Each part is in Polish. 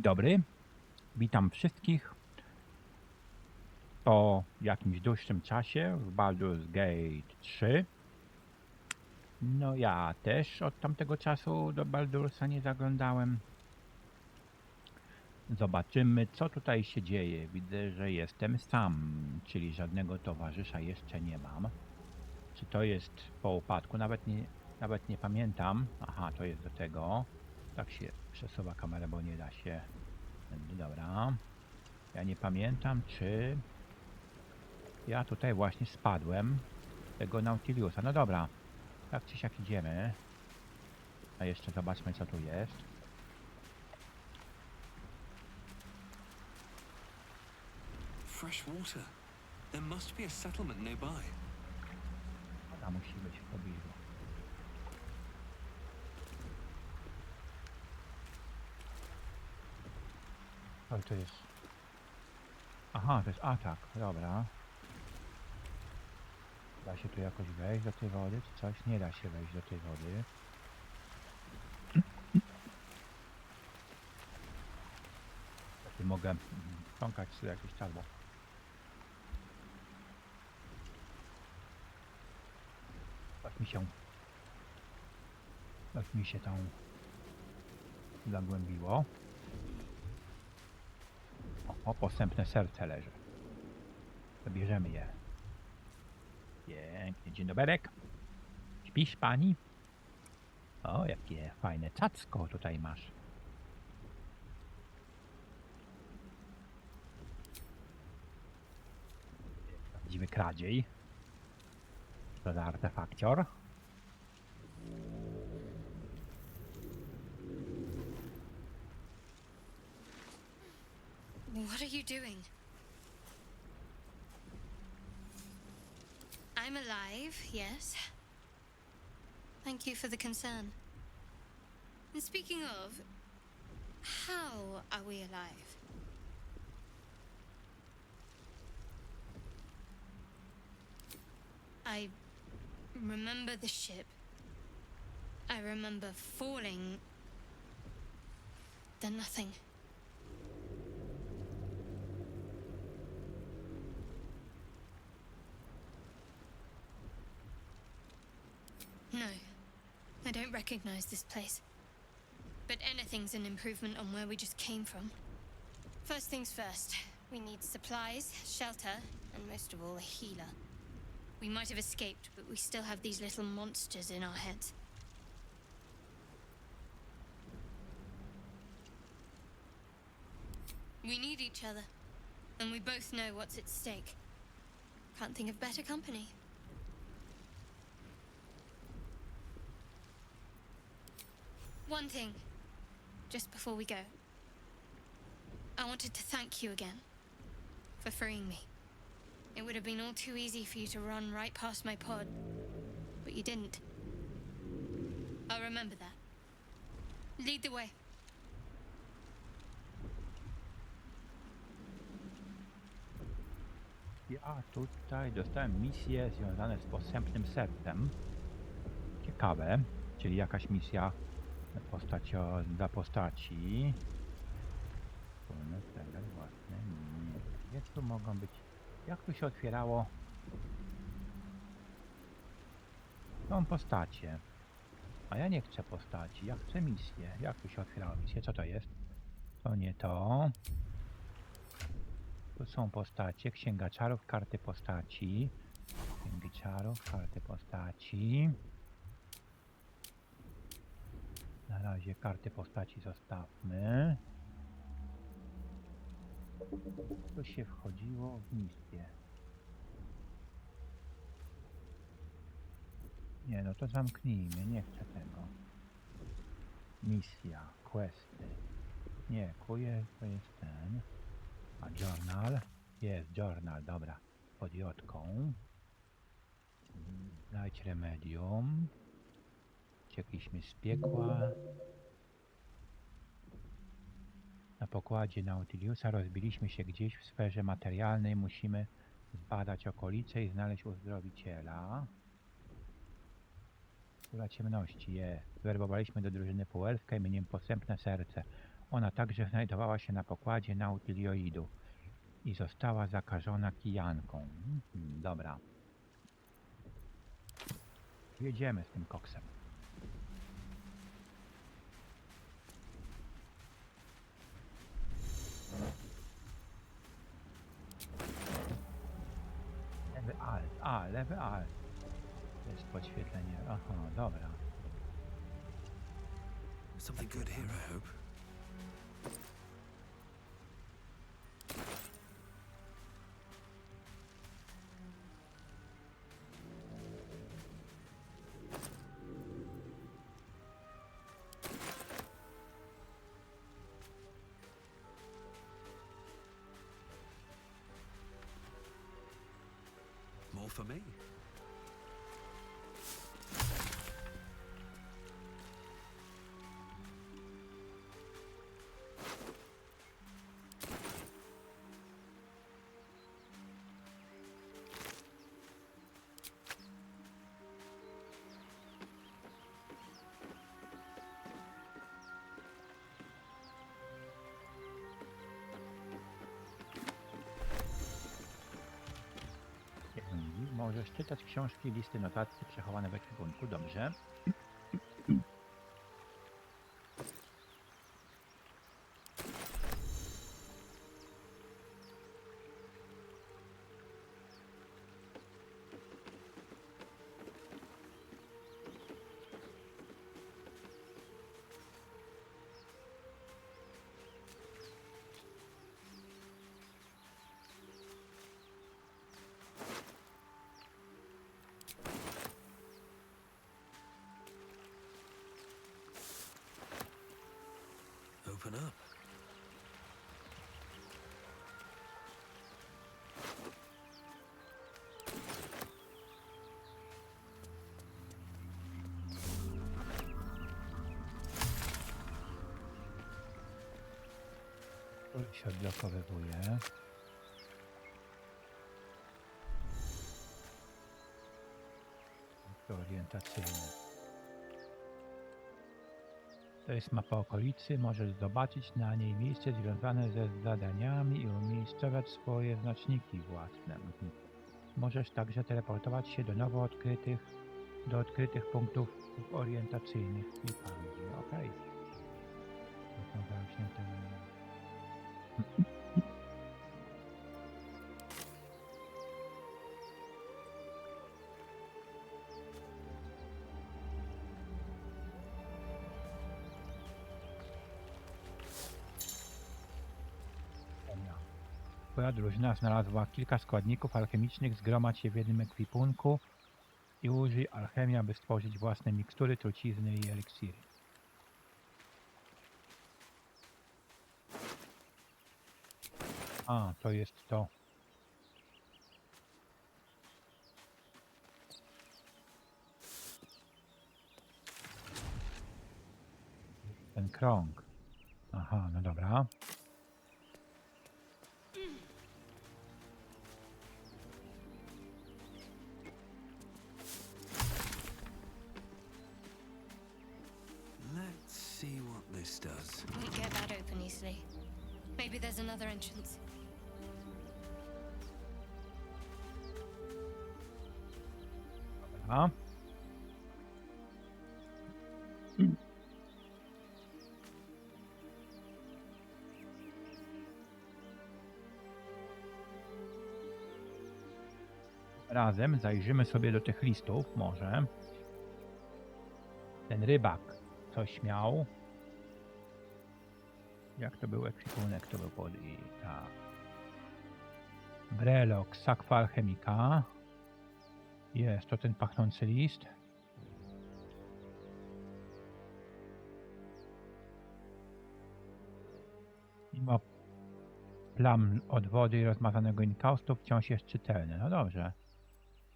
dobry. Witam wszystkich po jakimś dłuższym czasie w Baldur's Gate 3. No ja też od tamtego czasu do Baldursa nie zaglądałem. Zobaczymy co tutaj się dzieje. Widzę, że jestem sam, czyli żadnego towarzysza jeszcze nie mam. Czy to jest po upadku? Nawet nie, nawet nie pamiętam. Aha, to jest do tego. Tak się przesuwa kamerę, bo nie da się. Dobra. Ja nie pamiętam, czy ja tutaj właśnie spadłem tego Nautiliusa. No dobra. Tak czy siak idziemy. A jeszcze zobaczmy, co tu jest. Fresh water. There must be a settlement nearby. Ona musi być w pobliżu. Oj, to jest... Aha, to jest atak, dobra. Da się tu jakoś wejść do tej wody, czy coś? Nie da się wejść do tej wody. Tu mogę wciągać sobie jakieś czarno. Tak mi się... Tak mi się tam zagłębiło. O, posępne serce leży. Zabierzemy je. Pięknie. Dzień doberek. Śpisz pani? O, jakie fajne cacko tutaj masz. Widzimy kradziej. To za artefakcior. Doing? I'm alive, yes. Thank you for the concern. And speaking of, how are we alive? I remember the ship. I remember falling. Then nothing. No, I don't recognize this place. But anything's an improvement on where we just came from. First things first, we need supplies, shelter, and most of all, a healer. We might have escaped, but we still have these little monsters in our heads. We need each other, and we both know what's at stake. Can't think of better company. One thing, just before we go. I wanted to thank you again for freeing me. It would have been all too easy for you to run right past my pod, but you didn't. I'll remember that. Lead the way. Ja tutaj dostałem misje związane z posępnym sercem. Ciekawe, czyli jakaś misja postacio, dla postaci. Wspólne cele własne. Nie. Gdzie tu mogą być? Jak tu się otwierało? Są postacie. A ja nie chcę postaci, ja chcę misję. Jak tu się otwierało misję? Co to jest? To nie to. Tu są postacie, księga czarów, karty postaci. Księgi czarów, karty postaci. Na razie karty postaci zostawmy. Tu się wchodziło w misję. Nie, no to zamknijmy, nie chcę tego. Misja, questy. Nie, kuje to jest ten. A journal? Jest journal, dobra. Pod jotką. Znajdź remedium. Uciekliśmy z piekła. Na pokładzie Nautiliusa rozbiliśmy się gdzieś w sferze materialnej. Musimy zbadać okolice i znaleźć uzdrowiciela. Kula ciemności jest. Werbowaliśmy do drużyny półelfka imieniem Posępne Serce. Ona także znajdowała się na pokładzie nautylioidu i została zakażona kijanką. Mhm, dobra. Jedziemy z tym koksem. For me. Możesz czytać książki, listy, notatki przechowane w ekwipunku. Dobrze. Open up. Tu się odblokowywuje. To orientacyjne. To jest mapa okolicy. Możesz zobaczyć na niej miejsce związane ze zadaniami i umiejscowiać swoje znaczniki własne. Możesz także teleportować się do nowo odkrytych, do odkrytych punktów orientacyjnych w. Okej. To są zamknięte Dobra. Drużyna znalazła kilka składników alchemicznych, zgromadź je w jednym ekwipunku i użyj alchemii, aby stworzyć własne mikstury, trucizny i eliksiry. A, to jest to. Ten krąg. Aha, no dobra. This does. Won't get that open easily. Maybe there's another entrance. A? Razem zajrzymy sobie do tych listów, może. Ten rybak coś miał. Jak to był ekwipunek, to był pod i tak. Brelok, sakwa alchemika. Jest, to ten pachnący list. Mimo plam od wody i rozmazanego inkaustu wciąż jest czytelny. No dobrze.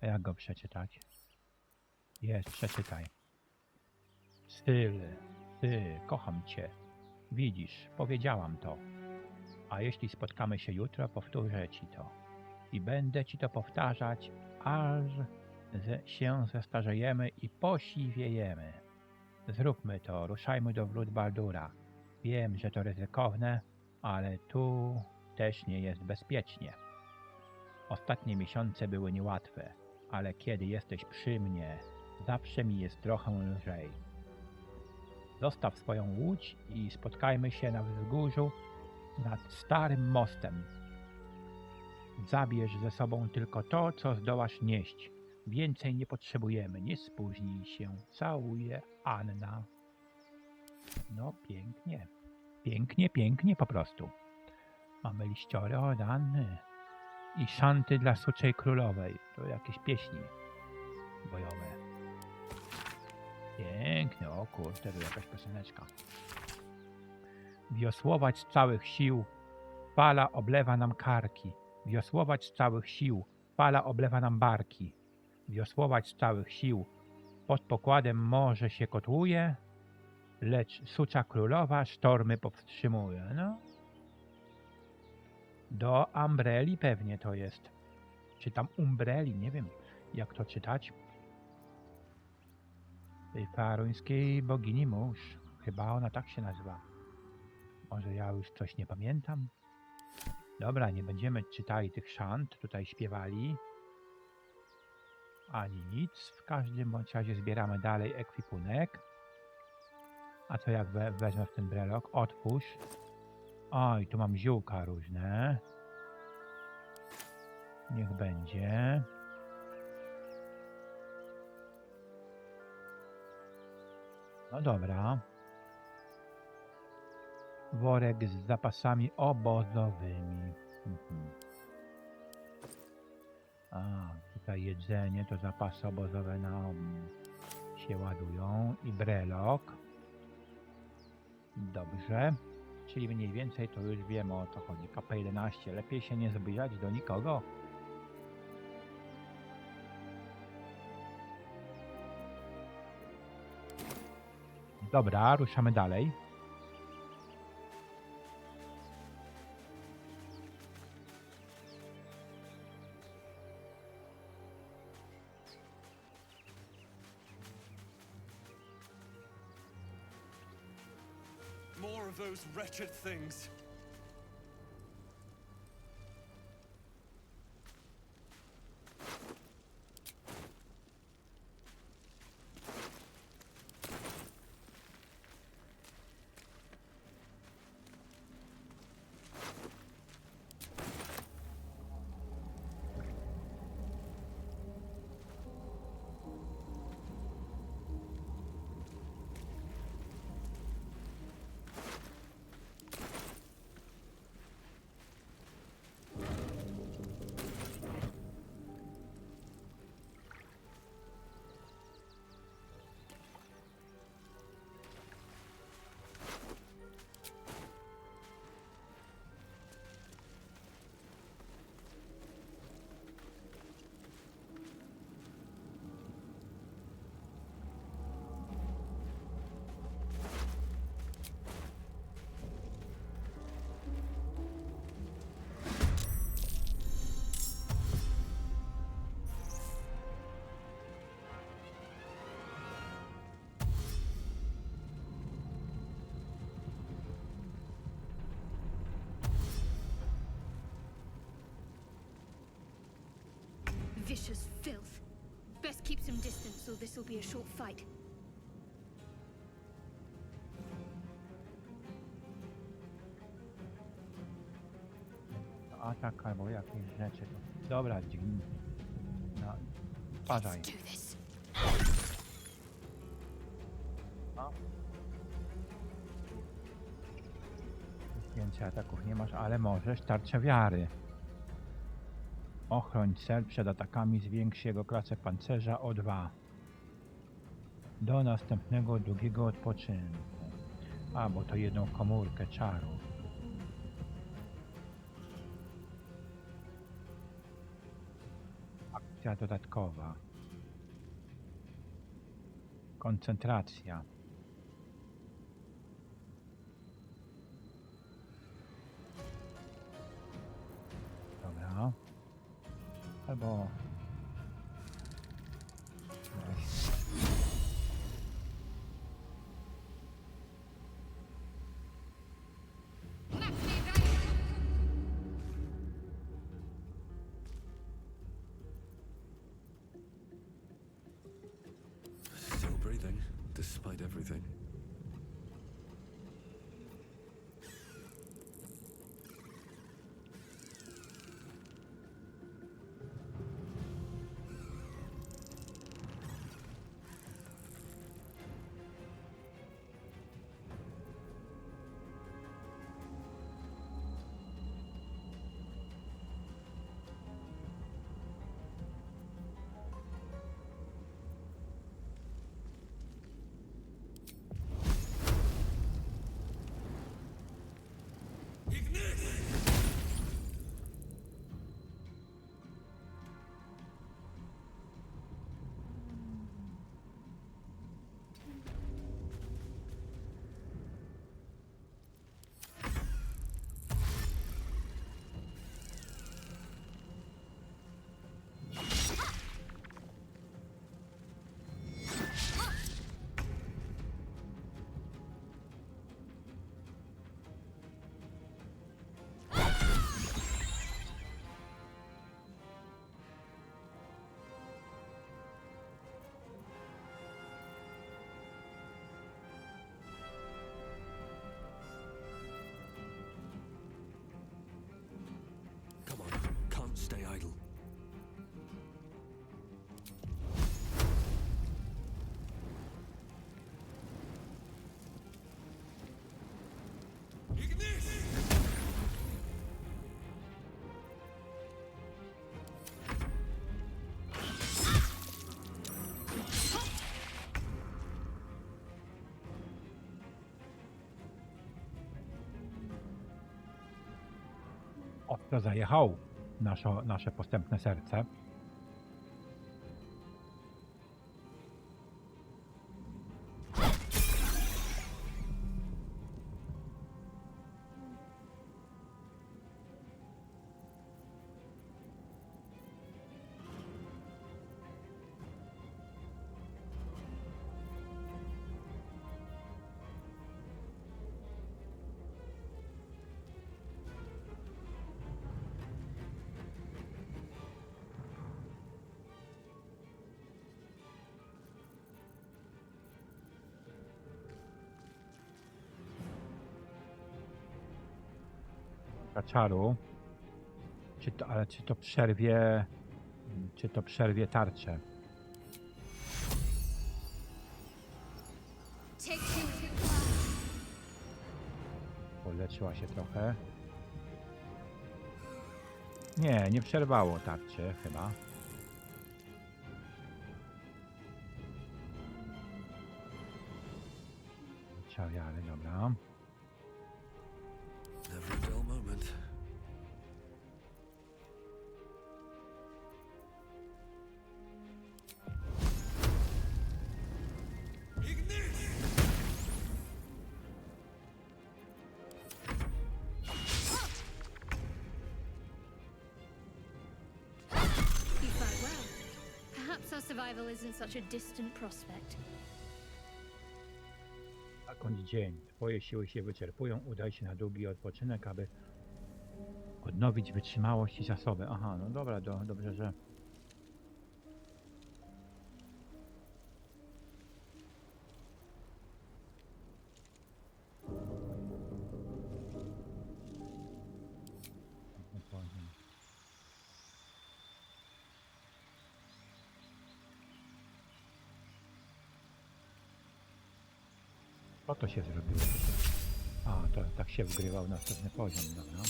A jak go przeczytać? Jest, przeczytaj. Styl, ty, kocham cię. Widzisz, powiedziałam to. A jeśli spotkamy się jutro, powtórzę ci to. I będę ci to powtarzać, aż ze, się zestarzejemy i posiwiejemy. Zróbmy to, ruszajmy do wrót Baldura. Wiem, że to ryzykowne, ale tu też nie jest bezpiecznie. Ostatnie miesiące były niełatwe, ale kiedy jesteś przy mnie, zawsze mi jest trochę lżej. Zostaw swoją łódź i spotkajmy się na wzgórzu nad starym mostem. Zabierz ze sobą tylko to, co zdołasz nieść. Więcej nie potrzebujemy, nie spóźnij się. Całuję Anna. No pięknie. Pięknie, pięknie po prostu. Mamy liściory od Anny. I szanty dla suczej królowej. To jakieś pieśni bojowe. Piękne, o kurczę, tu jakaś pioseneczka. Wiosłować z całych sił, fala oblewa nam karki. Wiosłować z całych sił, fala oblewa nam barki. Wiosłować z całych sił, pod pokładem morze się kotłuje, lecz sucza królowa sztormy powstrzymuje. No. Do Umbreli pewnie to jest. Czy tam Umbreli, nie wiem jak to czytać. Tej faruńskiej bogini mórz. Chyba ona tak się nazywa. Może ja już coś nie pamiętam. Dobra, nie będziemy czytali tych szant, tutaj śpiewali. Ani nic. W każdym bądź razie zbieramy dalej ekwipunek. A co jak we, wezmę w ten brelok? Otwórz. Oj, tu mam ziółka różne. Niech będzie. Dobra. Worek z zapasami obozowymi. Mhm. A, tutaj jedzenie, to zapasy obozowe nam się ładują. I brelok. Dobrze. Czyli mniej więcej to już wiemy o co chodzi. KP11. Lepiej się nie zbliżać do nikogo. Dobra, ruszamy dalej. More of those wretched things. Vicious filth. Best keep some distance, or this will be a short fight. Atak albo jakieś rzeczy. Dobra, dźgnij. No, spadaj. Let's do this. Więcej ataków nie masz, ale możesz tarczę wiary. Ochroń cel przed atakami, zwiększ jego klasę pancerza o 2. Do następnego długiego odpoczynku. A, bo to jedną komórkę czaru. Akcja dodatkowa. Koncentracja. Fireball. Nice. Still breathing, despite everything. Stay idle. Ostro zajechał nasze, nasze postępne serce. Czaru. Czy to, ale czy to przerwie. Czy to przerwie tarczę? Poleczyła się trochę. Nie, nie przerwało tarczy chyba. Czawiary, dobra. Such a distant prospect. A końc dzień. Twoje siły się wyczerpują. Udaj się na długi odpoczynek, aby odnowić wytrzymałość i zasoby. Aha, no dobra, do, dobrze, że. To się zrobiło. A, to tak się wgrywał następny poziom, dobra.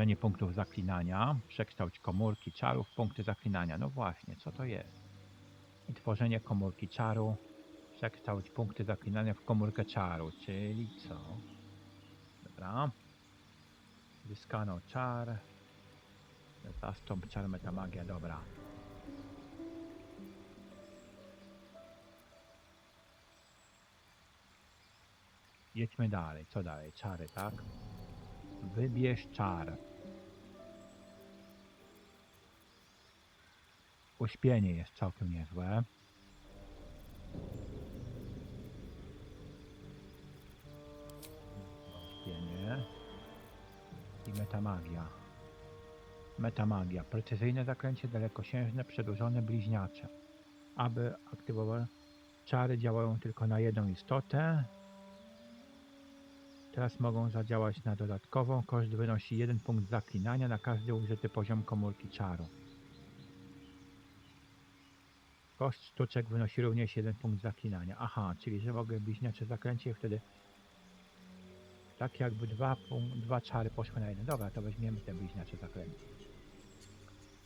Tworzenie punktów zaklinania, przekształć komórki czarów w punkty zaklinania. No właśnie, co to jest? I tworzenie komórki czaru, przekształć punkty zaklinania w komórkę czaru, czyli co? Dobra. Zyskano czar. Zastąp czar metamagia, dobra. Jedźmy dalej. Co dalej? Czary, tak? Wybierz czar. Uśpienie jest całkiem niezłe. I metamagia. Metamagia. Precyzyjne zaklęcie dalekosiężne, przedłużone, bliźniacze. Aby aktywować czary działają tylko na jedną istotę. Teraz mogą zadziałać na dodatkową. Koszt wynosi jeden punkt zaklinania na każdy użyty poziom komórki czaru. Koszt sztuczek wynosi również jeden punkt zaklinania. Aha, czyli że mogę bliźniacze zaklęcie i wtedy tak jakby dwa, dwa czary poszły na jeden. Dobra, to weźmiemy te bliźniacze zaklęcie.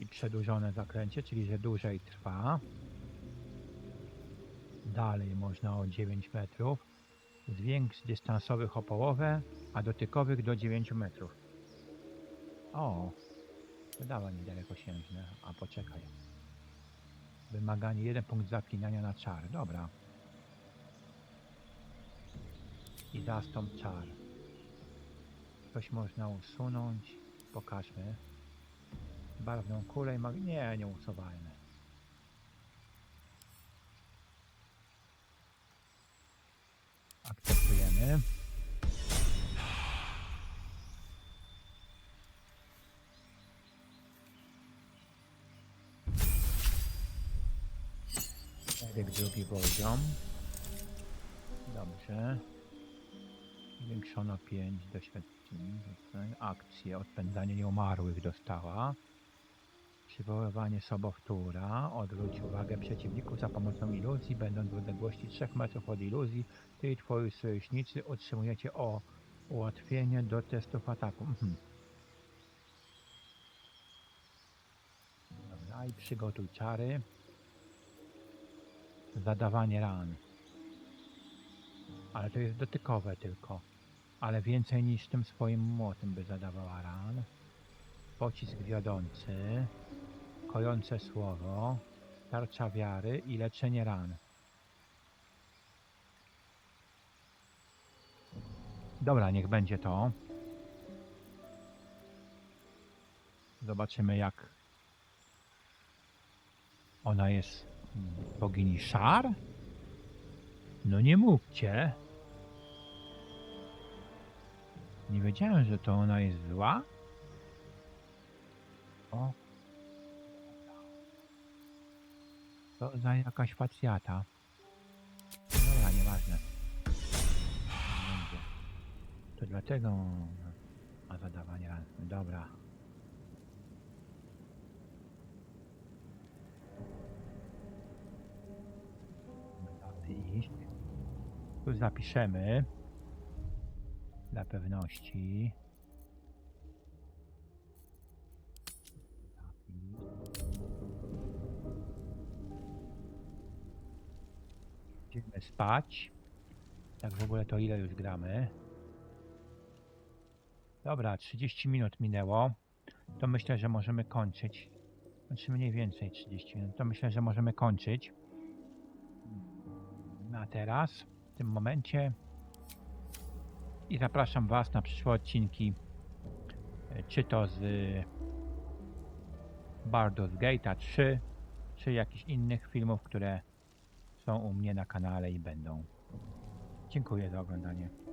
I przedłużone zaklęcie, czyli że dłużej trwa. Dalej można o 9 metrów. Zwiększ dystansowych o połowę, a dotykowych do 9 metrów. O, wydawanie dalekosiężne. A poczekaj. Wymaganie 1 punkt zaklinania na czar. Dobra. I zastąp czar. Coś można usunąć. Pokażmy. Barwną kulę i mag... Nie, nie usuwajmy. Akceptujemy. Eryk drugi poziom. Dobrze. Zwiększono 5 doświadczeń. Akcje. Odpędzanie nieumarłych dostała. Przywoływanie sobowtóra. Odwróć uwagę przeciwników za pomocą iluzji. Będąc w odległości 3 metrów od iluzji, ty i twoi sojusznicy otrzymujecie o ułatwienie do testów ataku. Mhm. Dobra, i przygotuj czary. Zadawanie ran. Ale to jest dotykowe tylko. Ale więcej niż tym swoim młotem by zadawała ran. Pocisk wiodący. Kojące słowo. Tarcza wiary i leczenie ran. Dobra, niech będzie to. Zobaczymy jak ona jest mm, bogini Szar? No nie mówcie. Nie wiedziałem, że to ona jest zła. O. To za jakaś facjata. Dobra, nieważne. To dlatego ma zadawanie. Dobra. Tu zapiszemy. Dla pewności. Idziemy spać. Tak w ogóle to ile już gramy? Dobra, 30 minut minęło. To myślę, że możemy kończyć. Znaczy mniej więcej 30 minut. To myślę, że możemy kończyć. Na teraz, w tym momencie. I zapraszam Was na przyszłe odcinki. e, Czy to z Baldur's Gate'a 3, czy jakichś innych filmów, które są u mnie na kanale i będą. Dziękuję za oglądanie.